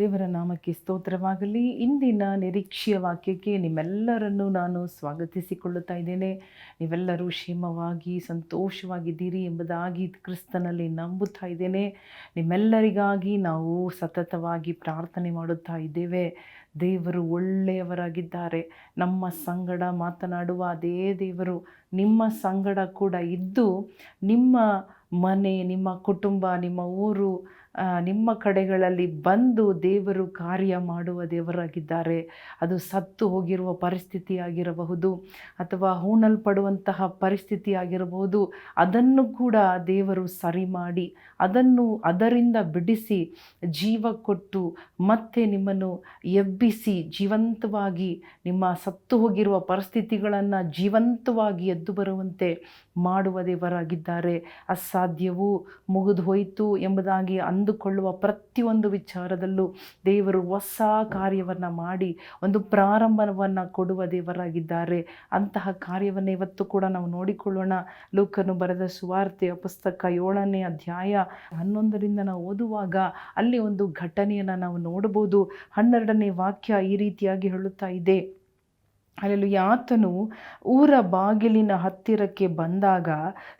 ದೇವರ ನಾಮಕ್ಕೆ ಸ್ತೋತ್ರವಾಗಲಿ. ಇಂದಿನ ನಿರೀಕ್ಷೆಯ ವಾಕ್ಯಕ್ಕೆ ನಿಮ್ಮೆಲ್ಲರನ್ನು ನಾನು ಸ್ವಾಗತಿಸಿಕೊಳ್ಳುತ್ತಾ ಇದ್ದೇನೆ. ನೀವೆಲ್ಲರೂ ಕ್ಷೇಮವಾಗಿ ಸಂತೋಷವಾಗಿದ್ದೀರಿ ಎಂಬುದಾಗಿ ಕ್ರಿಸ್ತನಲ್ಲಿ ನಂಬುತ್ತಾ ಇದ್ದೇನೆ. ನಿಮ್ಮೆಲ್ಲರಿಗಾಗಿ ನಾವು ಸತತವಾಗಿ ಪ್ರಾರ್ಥನೆ ಮಾಡುತ್ತಾ ಇದ್ದೇವೆ. ದೇವರು ಒಳ್ಳೆಯವರಾಗಿದ್ದಾರೆ. ನಮ್ಮ ಸಂಗಡ ಮಾತನಾಡುವ ಅದೇ ದೇವರು. ನಿಮ್ಮ ಸಂಗಡ ಕೂಡ ಇದ್ದು ನಿಮ್ಮ ಮನೆ, ನಿಮ್ಮ ಕುಟುಂಬ, ನಿಮ್ಮ ಊರು ನಿಮ್ಮ ಕಡೆಗಳಲ್ಲಿ ಬಂದು ದೇವರು ಕಾರ್ಯ ಮಾಡುವ ದೇವರಾಗಿದ್ದಾರೆ. ಅದು ಸತ್ತು ಹೋಗಿರುವ ಪರಿಸ್ಥಿತಿ ಆಗಿರಬಹುದು ಅಥವಾ ಹೂಣಲ್ಪಡುವಂತಹ ಪರಿಸ್ಥಿತಿ ಆಗಿರಬಹುದು ಅದನ್ನು ಕೂಡ ದೇವರು ಸರಿ ಮಾಡಿ, ಅದನ್ನು ಅದರಿಂದ ಬಿಡಿಸಿ, ಜೀವ ಕೊಟ್ಟು ಮತ್ತೆ ನಿಮ್ಮನ್ನು ಎಬ್ಬಿಸಿ, ಜೀವಂತವಾಗಿ ನಿಮ್ಮ ಸತ್ತು ಹೋಗಿರುವ ಪರಿಸ್ಥಿತಿಗಳನ್ನು ಜೀವಂತವಾಗಿ ಎದ್ದು ಬರುವಂತೆ ಮಾಡುವ ದೇವರಾಗಿದ್ದಾರೆ. ಅಸಾಧ್ಯವೂ ಮುಗಿದು ಹೋಯಿತು ಎಂಬುದಾಗಿ ಅಂದುಕೊಳ್ಳುವ ಪ್ರತಿಯೊಂದು ವಿಚಾರದಲ್ಲೂ ದೇವರು ಹೊಸ ಕಾರ್ಯವನ್ನು ಮಾಡಿ, ಒಂದು ಪ್ರಾರಂಭವನ್ನು ಕೊಡುವ ದೇವರಾಗಿದ್ದಾರೆ. ಅಂತಹ ಕಾರ್ಯವನ್ನು ಇವತ್ತು ಕೂಡ ನಾವು ನೋಡಿಕೊಳ್ಳೋಣ. ಲೋಕನು ಬರೆದ ಸುವಾರ್ತೆಯ ಪುಸ್ತಕ ಏಳನೇ ಅಧ್ಯಾಯ ಹನ್ನೊಂದರಿಂದ ನಾವು ಓದುವಾಗ ಅಲ್ಲಿ ಒಂದು ಘಟನೆಯನ್ನು ನಾವು ನೋಡಬಹುದು. ಹನ್ನೆರಡನೇ ವಾಕ್ಯ ಈ ರೀತಿಯಾಗಿ ಹೇಳುತ್ತಾ ಇದೆ. ಅಲ್ಲೂ ಆತನು ಊರ ಬಾಗಿಲಿನ ಹತ್ತಿರಕ್ಕೆ ಬಂದಾಗ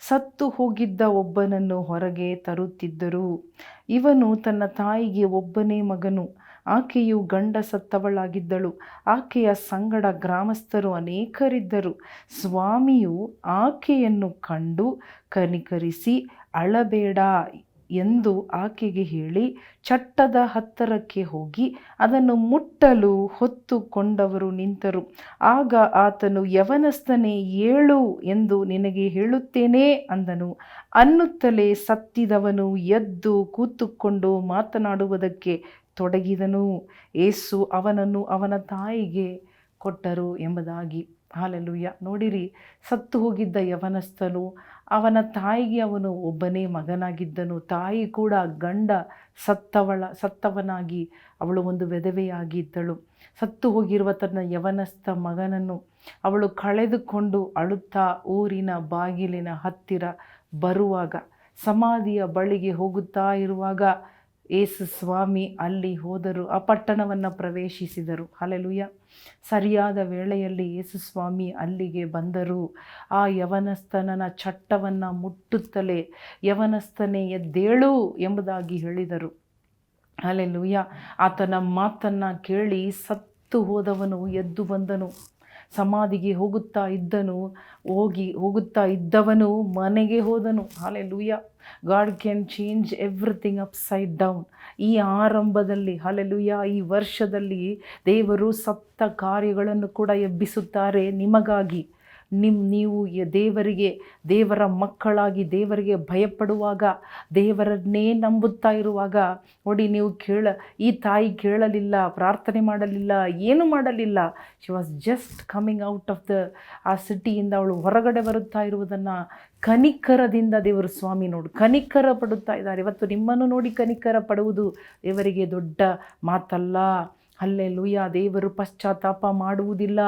ಸತ್ತು ಹೋಗಿದ್ದ ಒಬ್ಬನನ್ನು ಹೊರಗೆ ತರುತ್ತಿದ್ದರು. ಇವನು ತನ್ನ ತಾಯಿಗೆ ಒಬ್ಬನೇ ಮಗನು. ಆಕೆಯು ಗಂಡ ಸತ್ತವಳಾಗಿದ್ದಳು. ಆಕೆಯ ಸಂಗಡ ಗ್ರಾಮಸ್ಥರು ಅನೇಕರಿದ್ದರು. ಸ್ವಾಮಿಯು ಆಕೆಯನ್ನು ಕಂಡು ಕನಿಕರಿಸಿ, ಅಳಬೇಡ ಎಂದು ಆಕೆಗೆ ಹೇಳಿ ಚಟ್ಟದ ಹತ್ತರಕ್ಕೆ ಹೋಗಿ ಅದನ್ನು ಮುಟ್ಟಲು ಹೊತ್ತುಕೊಂಡವರು ನಿಂತರು. ಆಗ ಆತನು, ಯವನಸ್ಥನೇ, ಏಳು ಎಂದು ನಿನಗೆ ಹೇಳುತ್ತೇನೆ ಅಂದನು. ಅನ್ನುತ್ತಲೇ ಸತ್ತಿದವನು ಎದ್ದು ಕೂತುಕೊಂಡು ಮಾತನಾಡುವುದಕ್ಕೆ ತೊಡಗಿದನು. ಏಸು ಅವನನ್ನು ಅವನ ತಾಯಿಗೆ ಕೊಟ್ಟರು ಎಂಬುದಾಗಿ. ಹಾಲೆಲುಯ್ಯ. ನೋಡಿರಿ, ಸತ್ತು ಹೋಗಿದ್ದ ಯವನಸ್ಥನು, ಅವನ ತಾಯಿಗೆ ಅವನು ಒಬ್ಬನೇ ಮಗನಾಗಿದ್ದನು. ತಾಯಿ ಕೂಡ ಗಂಡ ಸತ್ತವಳ, ಸತ್ತವನಾಗಿ ಅವಳು ಒಂದು ವಿಧವೆಯಾಗಿದ್ದಳು. ಸತ್ತು ಹೋಗಿರುವ ತನ್ನ ಯವನಸ್ಥ ಮಗನನ್ನು ಅವಳು ಕಳೆದುಕೊಂಡು ಅಳುತ್ತಾ ಊರಿನ ಬಾಗಿಲಿನ ಹತ್ತಿರ ಬರುವಾಗ, ಸಮಾಧಿಯ ಬಳಿಗೆ ಹೋಗುತ್ತಾ ಇರುವಾಗ ಏಸು ಸ್ವಾಮಿ ಅಲ್ಲಿ ಹೋದರು, ಆ ಪಟ್ಟಣವನ್ನು ಪ್ರವೇಶಿಸಿದರು. ಅಲೆಲುಯ್ಯ ಸರಿಯಾದ ವೇಳೆಯಲ್ಲಿ ಏಸು ಸ್ವಾಮಿ ಅಲ್ಲಿಗೆ ಬಂದರು. ಆ ಯವನಸ್ಥನನ ಚಟ್ಟವನ್ನು ಮುಟ್ಟುತ್ತಲೇ ಯವನಸ್ಥನೇ ಎದ್ದೇಳು ಎಂಬುದಾಗಿ ಹೇಳಿದರು. ಅಲೆಲುಯ್ಯ ಆತನ ಮಾತನ್ನು ಕೇಳಿ ಸತ್ತು ಹೋದವನು ಎದ್ದು ಬಂದನು. ಸಮಾಧಿಗೆ ಹೋಗುತ್ತಾ ಇದ್ದನು, ಹೋಗಿ ಹೋಗುತ್ತಾ ಇದ್ದವನು ಮನೆಗೆ ಹೋದನು. Hallelujah God can change everything upside down ಈ ಆರಂಭದಲ್ಲಿ ಹಲಲುಯ ಈ ವರ್ಷದಲ್ಲಿ ದೇವರು ಸಪ್ತ ಕಾರ್ಯಗಳನ್ನು ಕೂಡ ಎಬ್ಬಿಸುತ್ತಾರೆ ನಿಮಗಾಗಿ. ನಿಮ್ಮ ನೀವು ದೇವರಿಗೆ, ದೇವರ ಮಕ್ಕಳಾಗಿ ದೇವರಿಗೆ ಭಯಪಡುವಾಗ, ದೇವರನ್ನೇ ನಂಬುತ್ತಾ ಇರುವಾಗ, ನೋಡಿ ನೀವು ಕೇಳ, ಈ ತಾಯಿ ಕೇಳಲಿಲ್ಲ, ಪ್ರಾರ್ಥನೆ ಮಾಡಲಿಲ್ಲ, ಏನು ಮಾಡಲಿಲ್ಲ. She was just coming out of the ಆ ಸಿಟಿಯಿಂದ ಅವಳು ಹೊರಗಡೆ ಬರುತ್ತಾ ಇರುವುದನ್ನು ಕನಿಕರದಿಂದ ದೇವರು ಸ್ವಾಮಿ ನೋಡು, ಕನಿಕರ ಪಡುತ್ತಾ ಇದ್ದಾರೆ. ಇವತ್ತು ನಿಮ್ಮನ್ನು ನೋಡಿ ಕನಿಕರ ಪಡುವುದು ದೇವರಿಗೆ ದೊಡ್ಡ ಮಾತಲ್ಲ. ಅಲ್ಲೇ ಲುಯ್ಯ ದೇವರು ಪಶ್ಚಾತ್ತಾಪ ಮಾಡುವುದಿಲ್ಲ,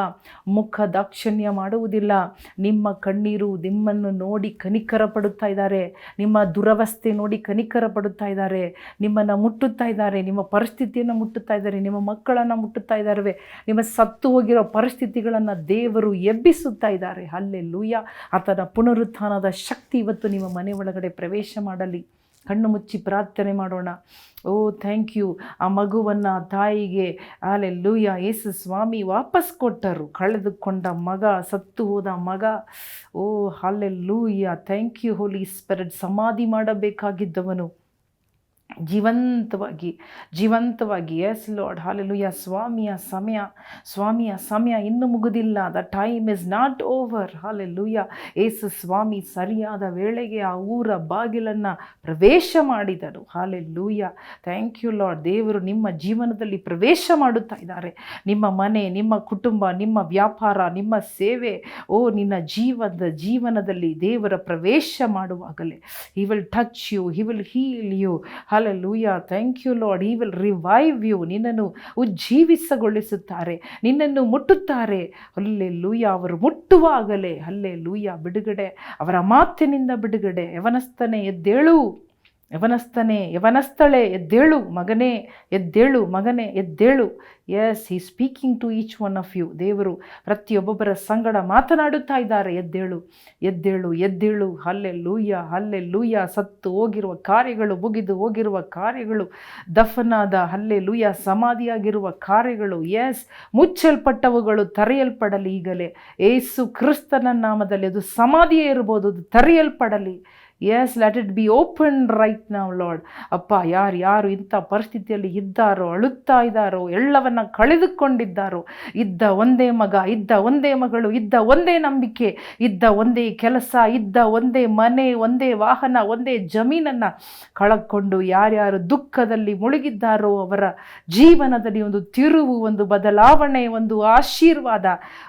ಮುಖ ದಾಕ್ಷಣ್ಯ ಮಾಡುವುದಿಲ್ಲ. ನಿಮ್ಮ ಕಣ್ಣೀರು ನಿಮ್ಮನ್ನು ನೋಡಿ ಕನಿಕರ ಪಡುತ್ತಾ ಇದ್ದಾರೆ. ನಿಮ್ಮ ದುರವಸ್ಥೆ ನೋಡಿ ಕನಿಕರ ಪಡುತ್ತಾ ಇದ್ದಾರೆ. ನಿಮ್ಮನ್ನು ಮುಟ್ಟುತ್ತಾ ಇದ್ದಾರೆ. ನಿಮ್ಮ ಪರಿಸ್ಥಿತಿಯನ್ನು ಮುಟ್ಟುತ್ತಾ ಇದ್ದಾರೆ. ನಿಮ್ಮ ಮಕ್ಕಳನ್ನು ಮುಟ್ಟುತ್ತಾ ಇದ್ದಾರೆ ನಿಮ್ಮ ಸತ್ತು ಹೋಗಿರೋ ಪರಿಸ್ಥಿತಿಗಳನ್ನು ದೇವರು ಎಬ್ಬಿಸುತ್ತಾ ಇದ್ದಾರೆ. ಅಲ್ಲೇ ಲೂಯ್ಯ ಆತನ ಪುನರುತ್ಥಾನದ ಶಕ್ತಿ ಇವತ್ತು ನಿಮ್ಮ ಮನೆ ಒಳಗಡೆ ಪ್ರವೇಶ ಮಾಡಲಿ. ಕಣ್ಣು ಮುಚ್ಚಿ ಪ್ರಾರ್ಥನೆ ಮಾಡೋಣ. ಓ ಥ್ಯಾಂಕ್ ಯು ಆ ಮಗುವನ್ನು ತಾಯಿಗೆ ಲೂಯ ಯೇಸು ಸ್ವಾಮಿ ವಾಪಸ್ ಕೊಟ್ಟರು. ಕಳೆದುಕೊಂಡ ಮಗ, ಸತ್ತು ಹೋದ ಮಗ. ಓ hallelujah thank you Holy Spirit ಸಮಾಧಿ ಮಾಡಬೇಕಾಗಿದ್ದವನು. ಜೀವಂತವಾಗಿ ಜೀವಂತವಾಗಿ ಎಸ್ ಲಾರ್ಡ್ ಹಾಲೆಲುಯ್ಯ ಸ್ವಾಮಿಯ ಸಮಯ ಸ್ವಾಮಿಯ ಸಮಯ ಇನ್ನೂ ಮುಗುದಿಲ್ಲ. The time is not over hallelujah Yesu ಸ್ವಾಮಿ ಸರಿಯಾದ ವೇಳೆಗೆ ಆ ಊರ ಬಾಗಿಲನ್ನು ಪ್ರವೇಶ ಮಾಡಿದರು ಹಾಲೆಲೂಯ್ಯ ಥ್ಯಾಂಕ್ ಯು ಲಾರ್ಡ್ ದೇವರು ನಿಮ್ಮ ಜೀವನದಲ್ಲಿ ಪ್ರವೇಶ ಮಾಡುತ್ತಾ ಇದ್ದಾರೆ. ನಿಮ್ಮ ಮನೆ, ನಿಮ್ಮ ಕುಟುಂಬ, ನಿಮ್ಮ ವ್ಯಾಪಾರ, ನಿಮ್ಮ ಸೇವೆ, ಓ, ನಿನ್ನ ಜೀವದ ಜೀವನದಲ್ಲಿ ದೇವರ ಪ್ರವೇಶ ಮಾಡುವಾಗಲೇ. He will touch you he will heal you hallelujah. Thank you Lord he will revive you ನಿನ್ನನ್ನು ಉಜ್ಜೀವಿಸಗೊಳಿಸುತ್ತಾರೆ. ನಿನ್ನನ್ನು ಮುಟ್ಟುತ್ತಾರೆ. ಅಲ್ಲೇ ಲೂಯ ಅವರು ಮುಟ್ಟುವಾಗಲೇ. ಅಲ್ಲೇ ಲೂಯ ಬಿಡುಗಡೆ. ಅವರ ಮಾತಿನಿಂದ ಬಿಡುಗಡೆ. ಯವನಸ್ತನೆ ಎದ್ದೇಳು. ಯವನಸ್ಥನೇ, ಯವನಸ್ಥಳೆ, ಎದ್ದೇಳು, ಮಗನೇ ಎದ್ದೇಳು ಮಗನೇ, ಎದ್ದೇಳು. Yes he speaking to each one of you ದೇವರು ಪ್ರತಿಯೊಬ್ಬೊಬ್ಬರ ಸಂಗಡ ಮಾತನಾಡುತ್ತಾ ಇದ್ದಾರೆ. ಎದ್ದೇಳು ಎದ್ದೇಳು ಎದ್ದೇಳು. ಹಲ್ಲೆ ಲೂಯ್ಯ ಹಲ್ಲೆ ಲೂಯ್ಯ ಸತ್ತು ಹೋಗಿರುವ ಕಾರ್ಯಗಳು, ಮುಗಿದು ಹೋಗಿರುವ ಕಾರ್ಯಗಳು. ದಫನಾದ ಹಲ್ಲೆ ಲೂಯ್ಯ ಸಮಾಧಿಯಾಗಿರುವ ಕಾರ್ಯಗಳು. ಎಸ್ ಮುಚ್ಚಲ್ಪಟ್ಟವುಗಳು, ತರೆಯಲ್ಪಡಲಿ ಈಗಲೇ. ಏಸು ಕ್ರಿಸ್ತನ ನಾಮದಲ್ಲಿ ಅದು ಸಮಾಧಿಯೇ ಇರ್ಬೋದು, ಅದು ತರೆಯಲ್ಪಡಲಿ. Yes let it be open right ನಾವು ಲಾರ್ಡ್ ಅಪ್ಪ, ಯಾರು ಯಾರು ಇಂಥ ಪರಿಸ್ಥಿತಿಯಲ್ಲಿ ಇದ್ದಾರೋ, ಅಳುತ್ತಾ ಇದ್ದಾರೋ, ಎಲ್ಲವನ್ನು ಕಳೆದುಕೊಂಡಿದ್ದಾರೋ, ಇದ್ದ ಒಂದೇ ಮಗ, ಇದ್ದ ಒಂದೇ ಮಗಳು, ಇದ್ದ ಒಂದೇ ನಂಬಿಕೆ, ಇದ್ದ ಒಂದೇ ಕೆಲಸ, ಇದ್ದ ಒಂದೇ ಮನೆ, ಒಂದೇ ವಾಹನ, ಒಂದೇ ಜಮೀನನ್ನು ಕಳಕೊಂಡು ಯಾರ್ಯಾರು ದುಃಖದಲ್ಲಿ ಮುಳುಗಿದ್ದಾರೋ, ಅವರ ಜೀವನದಲ್ಲಿ ಒಂದು ತಿರುವು, ಒಂದು ಬದಲಾವಣೆ, ಒಂದು ಆಶೀರ್ವಾದ,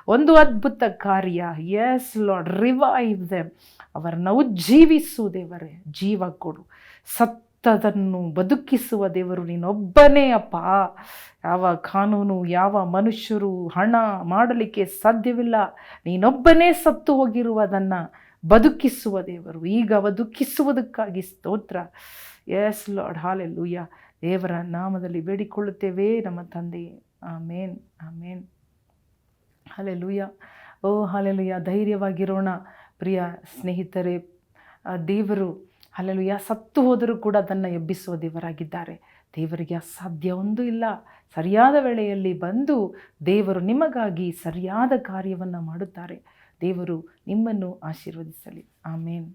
ಒಂದು ಅದ್ಭುತ ಕಾರ್ಯ. ಎಸ್ ಲಾರ್ಡ್ ರಿವೈವ್ ದೆಮ್ ಅವರನ್ನು ಉಜ್ಜೀವಿಸು. ದೇವರೇ, ಜೀವ ಕೊಡು. ಸತ್ತದನ್ನು ಬದುಕಿಸುವ ದೇವರು ನೀನೊಬ್ಬನೇ ಅಪ್ಪ. ಯಾವ ಕಾನೂನು, ಯಾವ ಮನುಷ್ಯರು ಹಣ ಮಾಡಲಿಕ್ಕೆ ಸಾಧ್ಯವಿಲ್ಲ. ನೀನೊಬ್ಬನೇ ಸತ್ತು ಹೋಗಿರುವುದನ್ನು ಬದುಕಿಸುವ ದೇವರು. ಈಗ ಬದುಕಿಸುವುದಕ್ಕಾಗಿ ಸ್ತೋತ್ರ. ಎಸ್ ಲಾರ್ಡ್ ಹಾಲೆಲ್ಲೂಯ್ಯ ದೇವರ ನಾಮದಲ್ಲಿ ಬೇಡಿಕೊಳ್ಳುತ್ತೇವೆ ನಮ್ಮ ತಂದೆ. ಆಮೇನ್ ಆಮೇನ್ ಹಾಲೆಲ್ಲೂಯ್ಯ ಓ ಹಾಲೆಲ್ಲೂಯ್ಯ ಧೈರ್ಯವಾಗಿರೋಣ, ಪ್ರಿಯ ಸ್ನೇಹಿತರೆ. ದೇವರು ಅಲ್ಲೆಲ್ಲೂಯ್ಯ ಸತ್ತು ಹೋದರೂ ಕೂಡ ಅದನ್ನು ಎಬ್ಬಿಸುವ ದೇವರಾಗಿದ್ದಾರೆ. ದೇವರಿಗೆ ಅಸಾಧ್ಯ ಒಂದು ಇಲ್ಲ. ಸರಿಯಾದ ವೇಳೆಯಲ್ಲಿ ಬಂದು ದೇವರು ನಿಮಗಾಗಿ ಸರಿಯಾದ ಕಾರ್ಯವನ್ನು ಮಾಡುತ್ತಾರೆ. ದೇವರು ನಿಮ್ಮನ್ನು ಆಶೀರ್ವದಿಸಲಿ. ಆಮೇನ್.